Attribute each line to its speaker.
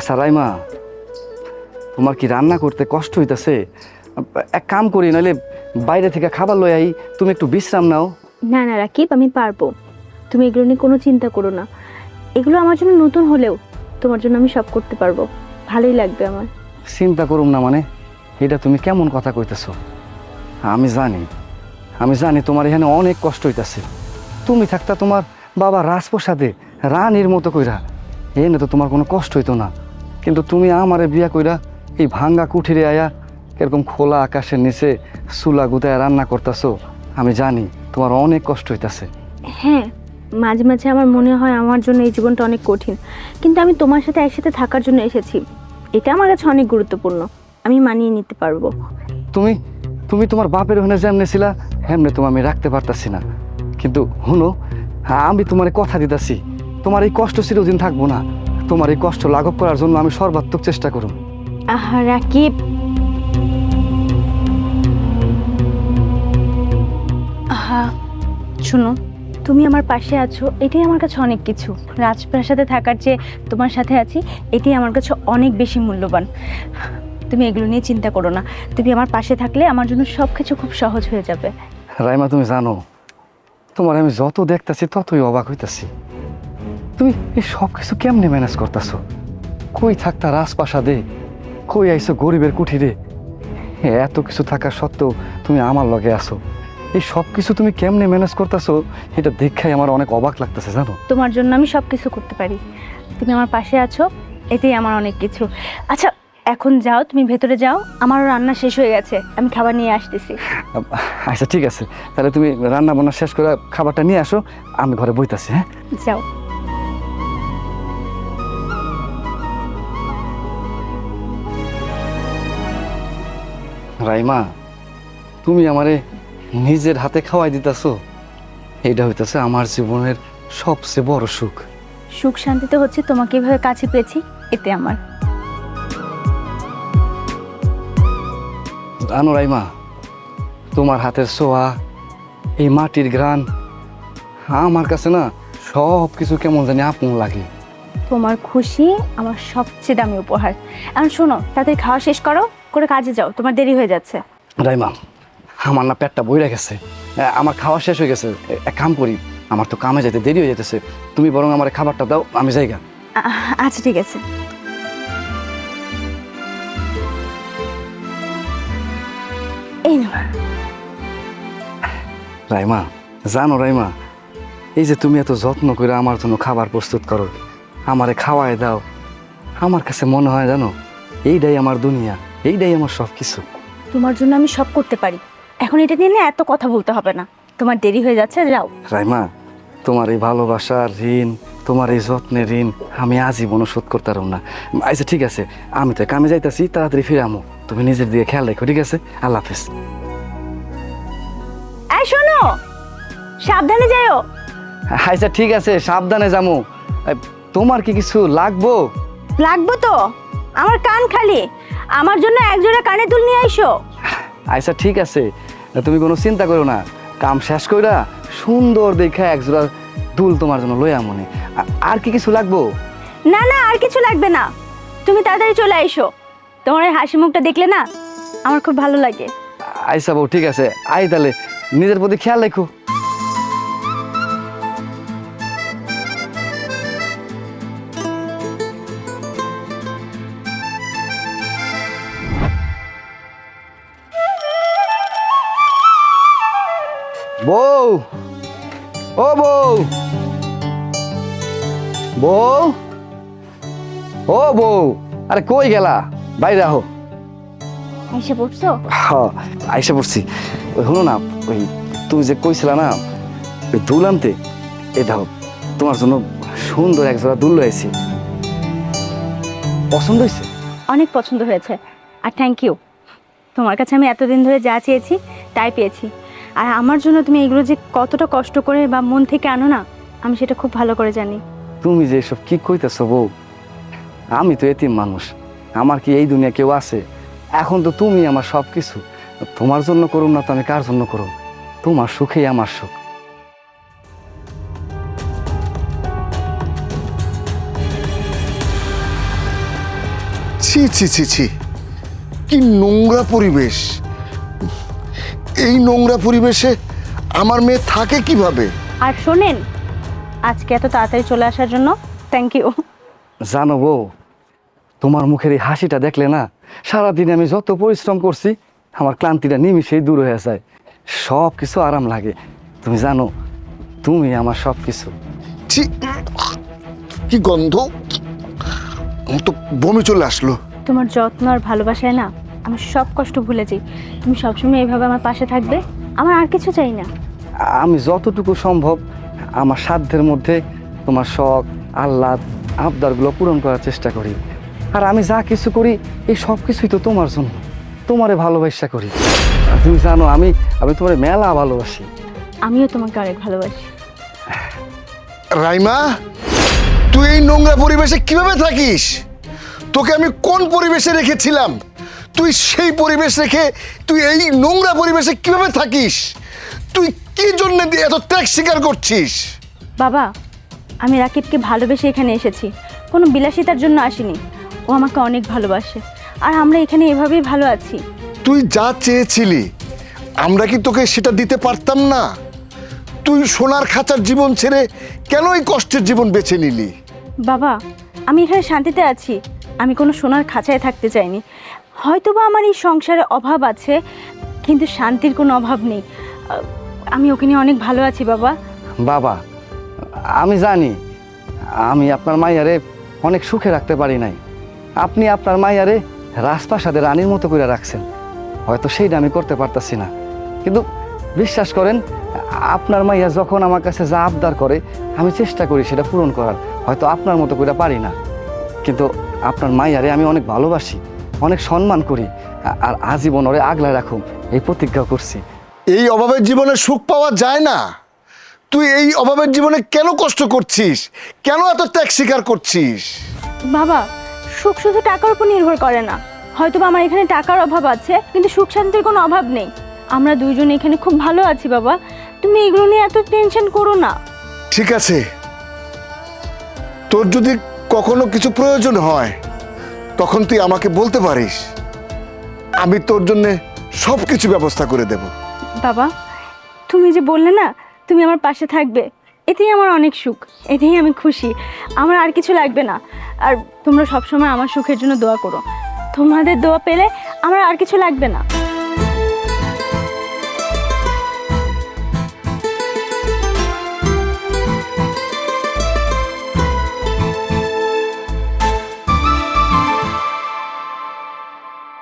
Speaker 1: আচ্ছা রাইমা তোমার কি রান্না করতে কষ্ট হইতাছে? এক কাম করি নাহলে বাইরে থেকে খাবার লই আই তুমি একটু বিশ্রাম নাও।
Speaker 2: না না রাকিব আমি পারব। তুমি এগুলো নিয়ে কোনো চিন্তা করো না। এগুলো আমার জন্য নতুন হলেও তোমার জন্য আমি সব করতে পারব। ভালোই লাগবে আমার।
Speaker 1: চিন্তা করুম না মানে এটা তুমি কেমন কথা কইতেছো? আমি জানি আমি জানি তোমার এখানে অনেক কষ্ট হইতাছে। তুমি থাকতা তোমার বাবা রাজপ্রসাদে রানীর মতো কইরা এনে তো তোমার কোনো কষ্ট হইতো না। কিন্তু তুমি আমারে বিয়া কইরা এই ভাঙ্গা কুঠিরে আয়া এরকম খোলা আকাশের নিচে চুলা গুতায় রান্না করতেছো আমি জানি তোমার অনেক কষ্ট হইতাছে।
Speaker 2: হ্যাঁ মাঝে মাঝে আমার মনে হয় আমার জন্য এই জীবনটা অনেক কঠিন। কিন্তু আমি তোমার সাথে একসাথে থাকার জন্য এসেছি। এটা আমার কাছে অনেক গুরুত্বপূর্ণ। আমি মানিয়ে নিতে পারব।
Speaker 1: তুমি তুমি তোমার বাপের ওখানে যেমনে ছিলা হেমনে তোমার আমি রাখতে পারতাছি না। কিন্তু হুনো আমি তোমার কথা দিতাছি। তোমার এই কষ্ট চিরদিন থাকব না। তোমার এই কষ্ট লাঘব করার জন্য আমি সর্বাত্মক চেষ্টা করুন।
Speaker 2: আহা রাকিব। আহা শোনো তুমি আমার পাশে আছো এটাই আমার কাছে অনেক কিছু। রাজপ্রাসাদে থাকার চেয়ে তোমার সাথে আছি এটাই আমার কাছে অনেক বেশি মূল্যবান। তুমি এগুলো নিয়ে চিন্তা করো না। তুমি আমার পাশে থাকলে আমার জন্য সব কিছু খুব সহজ হয়ে যাবে।
Speaker 1: রাইমা তুমি জানো তোমার আমি যত দেখতাছি ততই অবাক হইতাছি। তুমি এই সব কিছু কেমনে ম্যানেজ করতেছো? কই থাকতা রাজপ্রাসাদে? কই আইছো গরিবের কুঠিরে? এত কিছু থাকা সত্ত্বেও তুমি আমার লগে আসো এই সব কিছু তুমি কেমনে ম্যানেজ করতেছো এটা দেখাই আমার অনেক অবাক লাগতেছে জানো?
Speaker 2: তোমার জন্য আমি সব কিছু করতে পারি। তুমি আমার পাশে আছো এটাই আমার অনেক কিছু। আচ্ছা এখন যাও তুমি ভেতরে যাও আমারও রান্না শেষ হয়ে গেছে আমি খাবার নিয়ে আসতেছি।
Speaker 1: আচ্ছা ঠিক আছে। তাহলে তুমি রান্না বান্না শেষ করে খাবারটা নিয়ে আসো আমি ঘরে বইতাছি হ্যাঁ?
Speaker 2: যাও।
Speaker 1: রাইমা তুমি আমারে নিজের হাতে খাওয়াই দিতাছো। এটা হইতাছে আমার জীবনের সবচেয়ে বড় সুখ।
Speaker 2: সুখ শান্তিতে হচ্ছে তোমাকে এভাবে কাছে পেয়েছি এতে আমার।
Speaker 1: জানো রাইমা তোমার হাতের সোয়া এই মাটির ঘ্রাণ আমার কাছে না সব কিছু কেমন জানি আপন লাগে।
Speaker 2: তোমার খুশি আমার সবচেয়ে দামি উপহার। এখন শোনো তাদের খাওয়া শেষ করো করে কাজে যাও তোমার দেরি হয়ে যাচ্ছে।
Speaker 1: রাইমা আমার না পেটটা বইরা গেছে। আমার খাওয়া শেষ হয়ে গেছে। এক কাম করি আমার তো কামে যেতে দেরি হয়ে যেতেছে তুমি বরং আমার খাবারটা দাও আমি যাইগা।
Speaker 2: আচ্ছা ঠিক আছে। এই
Speaker 1: রাইমা জানো রাইমা এই যে তুমি এত যত্ন করে আমার জন্য খাবার প্রস্তুত করো আমারে খাওয়ায় দাও। আমার কাছে মনে হয় জানো এইটাই আমার দুনিয়া এইটাই আমার সব কিছু
Speaker 2: তোমার জন্য আমি সব করতে পারি। এখন এটা নিয়ে না এত কথা বলতে হবে না। তোমার দেরি হয়ে যাচ্ছে যাও।
Speaker 1: রাইমা তোমার এই ভালোবাসার ঋণ তোমার এই যত্নের ঋণ আমি আজীবনও শোধ করতে পারব না। আচ্ছা ঠিক আছে আমি তো কামে যাইতাছি তাড়াতাড়ি ফিরে আমো। তুমি নিজের দিকে খেয়াল রেখো ঠিক আছে? আল্লাহ হাফেজ।
Speaker 2: এই শোনো সাবধানে যাও
Speaker 1: আচ্ছা ঠিক আছে সাবধানে যামু। তোমার কি কিছু লাগবো?
Speaker 2: লাগবো তো। আমার কান খালি। আমার জন্য একজোড়া কানে দুল নিয়ে আইসো।
Speaker 1: আচ্ছা ঠিক আছে। তুমি কোনো চিন্তা করো না। কাম শেষ কইরা সুন্দর দেখা একজোড়া দুল তোমার জন্য লইয়া মনে। আর কি কিছু লাগবো?
Speaker 2: না না আর কিছু লাগবে না। তুমি তাড়াতাড়ি চলে আইসো। তোমার এই হাসি মুখটা দেখলে না আমার খুব ভালো লাগে।
Speaker 1: আইসা বউ ঠিক আছে। আই তাহলে। নিজের প্রতি খেয়াল রেখো। ও বউ। বউ? ও বউ। আরে কই গেলা? বাইরে আহো।
Speaker 2: এসে পড়ছো?
Speaker 1: হ্যাঁ আইসা পড়ছি। ওই হলো না ওই তুমি যে কইছিলা না ওই দুল আনতে এ দাও তোমার জন্য সুন্দর এক জোড়া দুল রয়েছে পছন্দ হয়েছে
Speaker 2: অনেক পছন্দ হয়েছে। আর থ্যাংক ইউ তোমার কাছে আমি এতদিন ধরে যা চেয়েছি তাই পেয়েছি। আর আমার জন্য তুমি এগুলো যে কতটা কষ্ট করে বা মন থেকে আনো না আমি সেটা খুব ভালো করে জানি।
Speaker 1: তুমি যে এসব কি কইতেছো বউ? আমি তো এতিম মানুষ। আমার কি এই দুনিয়া কেউ আছে? এখন তো তুমি আমার সব কিছু তোমার জন্য করুম না তো আমি কার জন্য করুম? তোমার সুখেই আমার সুখ।
Speaker 3: ছি ছি ছি ছি। কি নোংরা পরিবেশ। এই নোংরা পরিবেশে আমার মেয়ে থাকে কীভাবে?
Speaker 2: আর শোনেন আজকে এত তাড়াতাড়ি চলে আসার জন্য থ্যাংক ইউ
Speaker 1: জানো বউ তোমার মুখের এই হাসিটা দেখলে না সারাদিন আমি যত পরিশ্রম করছি আমার ক্লান্তিটা নিমিশেই দূর হয়ে যায়। সব কিছু আরাম লাগে। তুমি জানো তুমি আমার সব কিছু
Speaker 3: কি গন্ধ? তো বমি চলে আসলো।
Speaker 2: তোমার যত্ন আর ভালোবাসায় না আমি সব কষ্ট ভুলে যাই। তুমি সবসময় এইভাবে আমার পাশে থাকবে আমার আর কিছু চাই না।
Speaker 1: আমি যতটুকু সম্ভব আমার সাধ্যের মধ্যে তোমার শখ আহ্লাদ আবদারগুলো পূরণ করার চেষ্টা করি। আর আমি যা কিছু করি এই সব কিছুই তো তোমার জন্য। তোমারে ভালোবাসা করি। তুমি জানো আমি আমি তোমার মেলা ভালোবাসি।
Speaker 2: আমিও তোমাকে অনেক ভালোবাসি।
Speaker 3: রাইমা তুই এই নোংরা পরিবেশে কীভাবে থাকিস? তোকে আমি কোন পরিবেশে রেখেছিলাম? তুই সেই পরিবেশ রেখে তুই এই নোংরা পরিবেশে কীভাবে থাকিস? তুই কি জন্য এত ত্যাগ স্বীকার করছিস?
Speaker 2: বাবা আমি রাকিবকে ভালোবেসে এখানে এসেছি। কোনো বিলাসিতার জন্য আসিনি। ও আমাকে অনেক ভালোবাসে। আর আমরা এখানে এভাবেই ভালো আছি।
Speaker 3: তুই যা চেয়েছিলি আমরা কি তোকে সেটা দিতে পারতাম না? তুই সোনার খাঁচার জীবন ছেড়ে কেন এই কষ্টের জীবন বেছে নিলি?
Speaker 2: বাবা আমি এখানে শান্তিতে আছি। আমি কোনো সোনার খাঁচায় থাকতে চাইনি। হয়তোবা আমার এই সংসারে অভাব আছে, কিন্তু শান্তির কোনো অভাব নেই। আমি ওকে নিয়ে অনেক ভালো আছি, বাবা।
Speaker 1: বাবা, আমি জানি, আমি আপনার মাইয়ারে অনেক সুখে রাখতে পারি নাই। আপনি আপনার মাইয়ারে রাজপ্রাসাদে রানীর মতো করে রাখছেন। হয়তো সেইটা আমি করতে পারতাছি না। কিন্তু বিশ্বাস করেন, আপনার মাইয়া যখন আমার কাছে যা আবদার করে, আমি চেষ্টা করি সেটা পূরণ করার। হয়তো আপনার মতো করে পারি না। কিন্তু আপনার মাইয়ারে আমি অনেক ভালোবাসি। অনেক সম্মান করি আর আজীবন ওরে আগলায় রাখুন এই প্রতিজ্ঞা করছি।
Speaker 3: এই অভাবের জীবনে সুখ পাওয়া যায় না। তুই এই অভাবের জীবনে কেন কষ্ট করছিস? কেন এত ত্যাগ স্বীকার করছিস?
Speaker 2: বাবা সুখ শুধু টাকার উপর নির্ভর করে না। হয়তো আমার এখানে টাকার অভাব আছে কিন্তু সুখ শান্তির কোনো অভাব নেই। আমরা দুইজন এখানে খুব ভালো আছি বাবা। তুমি এগুলো নিয়ে এত টেনশন করো না।
Speaker 3: ঠিক আছে। তোর যদি কখনো কিছু প্রয়োজন হয় তখন তুই আমাকে বলতে পারিস। আমি তোর জন্য সব কিছু ব্যবস্থা করে দেব।
Speaker 2: বাবা, তুমি যে বললে না, তুমি আমার পাশে থাকবে, এতেই আমার অনেক সুখ, এতেই আমি খুশি। আমার আর কিছু লাগবে না। আর তোমরা সবসময় আমার সুখের জন্য দোয়া করো। তোমাদের দোয়া পেলে আমার আর কিছু লাগবে না।